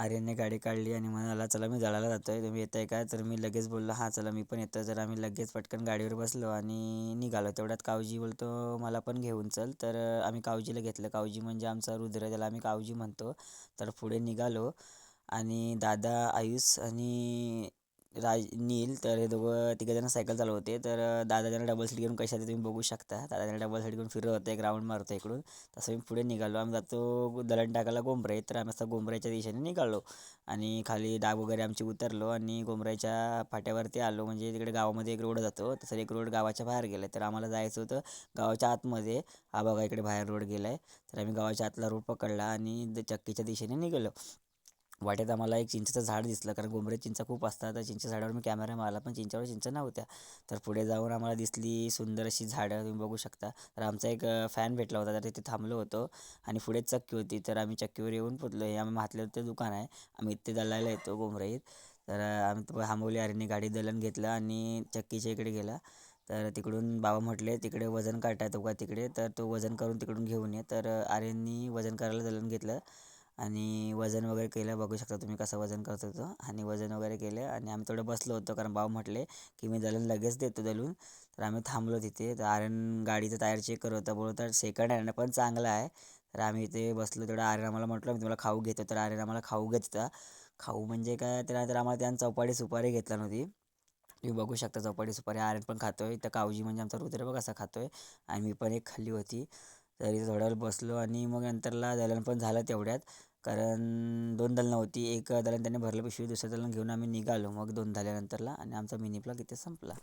आर्यनने गाडी काढली आणि म्हणाला चला मी जळाला जातो आहे तुम्ही येत आहे का? तर मी लगेच बोललो हां चला मी पण येतो तर आम्ही लगेच पटकन गाडीवर बसलो आणि निघालो. तेवढ्यात कावजी बोलतो मला पण घेऊन चल. तर आम्ही कावजीला घेतलं. कावजी म्हणजे आमचा रुद्र त्याला आम्ही कावजी म्हणतो तर पुढे निघालो. आणि दादा आयुष आणि राज नील तर हे दोघं तिघंजण सायकल चालवते तर दादा डबल सीट घेऊन कशा तुम्ही बघू शकता. दादा डबल सीट घेऊन फिरवत होता एक राऊंड मारतो इकडून. तसं मी पुढे निघालो. आम्ही जातो दलण टाकायला गोंबरे तर आम्ही असं गोंबऱ्याच्या दिशेने निघालो. आणि खाली डाग वगैरे आमची उतरलो आणि गोंबऱ्याच्या फाट्यावरती आलो. म्हणजे तिकडे गावामध्ये एक रोड जातो. तसं एक रोड गावाच्या बाहेर गेला आहे तर आम्हाला जायचं होतं गावाच्या आतमध्ये. हा बघा इकडे बाहेर रोड गेला आहे तर आम्ही गावाच्या आतला रोड पकडला आणि चक्कीच्या दिशेने निघालो. वाटेत आम्हाला एक चिंचेचं झाड दिसलं कारण गोंबऱ्यात चिंचा खूप असतात. तर चिंचेच्या झाडावर मी कॅमेरा मारला पण चिंचावर चिंचा नव्हत्या. तर पुढे जाऊन आम्हाला दिसली सुंदर अशी झाडं तुम्ही बघू शकता. तर आमचा एक फॅन भेटला होता तर तिथे थांबलो होतो. आणि पुढेच चक्की होती तर आम्ही चक्कीवर येऊन पोचलो हे आम्ही महातल्याचं दुकान आहे. आम्ही इथे दलायला येतो गोंबराईत तर आम्ही थांबवली अरेने गाडी दलन घेतलं आणि चक्कीच्या इकडे गेला. तर तिकडून बाबा म्हटले तिकडे वजन काटा तो का तिकडे? तर तो वजन करून तिकडून घेऊन ये. तर आर्यननी वजन करायला दलन घेतलं. आणि वजन वगैरे केलं बघू शकता तुम्ही कसं वजन करत होतो आणि वजन वगैरे केलं आणि आम्ही थोडं बसलो होतो कारण भाऊ म्हटले की मी दळण लगेच देतो दळून. तर आम्ही थांबलो तिथे. तर आर्यन गाडीचं टायर चेक करत होता बोलतो सेकंड हँड पण चांगला आहे. तर आम्ही इथे बसलो तेवढं आर्यन आम्हाला म्हटलं मी तुम्हाला खाऊ घेतो. तर आर्यन आम्हाला खाऊ घेत होता. खाऊ म्हणजे काय तर आम्हाला त्यानं चौपाटी सुपारी घेतला नव्हती. तुम्ही बघू शकता चौपाटी सुपारी आर्यन पण खातो आहे तर कावजी म्हणजे आमचा रुद्र बघ कसा खातो आहे आणि मी पण एक खाल्ली होती. तरी थोड्या वेळ बसलो आणि मग नंतरला दळण पण झालं तेवढ्यात. कारण दोन दालनं होती. एक दालन त्याने भरलं पिशवी दुसरं दालन घेऊन आम्ही निघालो मग दोन झाल्यानंतरला आणि आमचा मिनी ब्लॉग इथे संपला.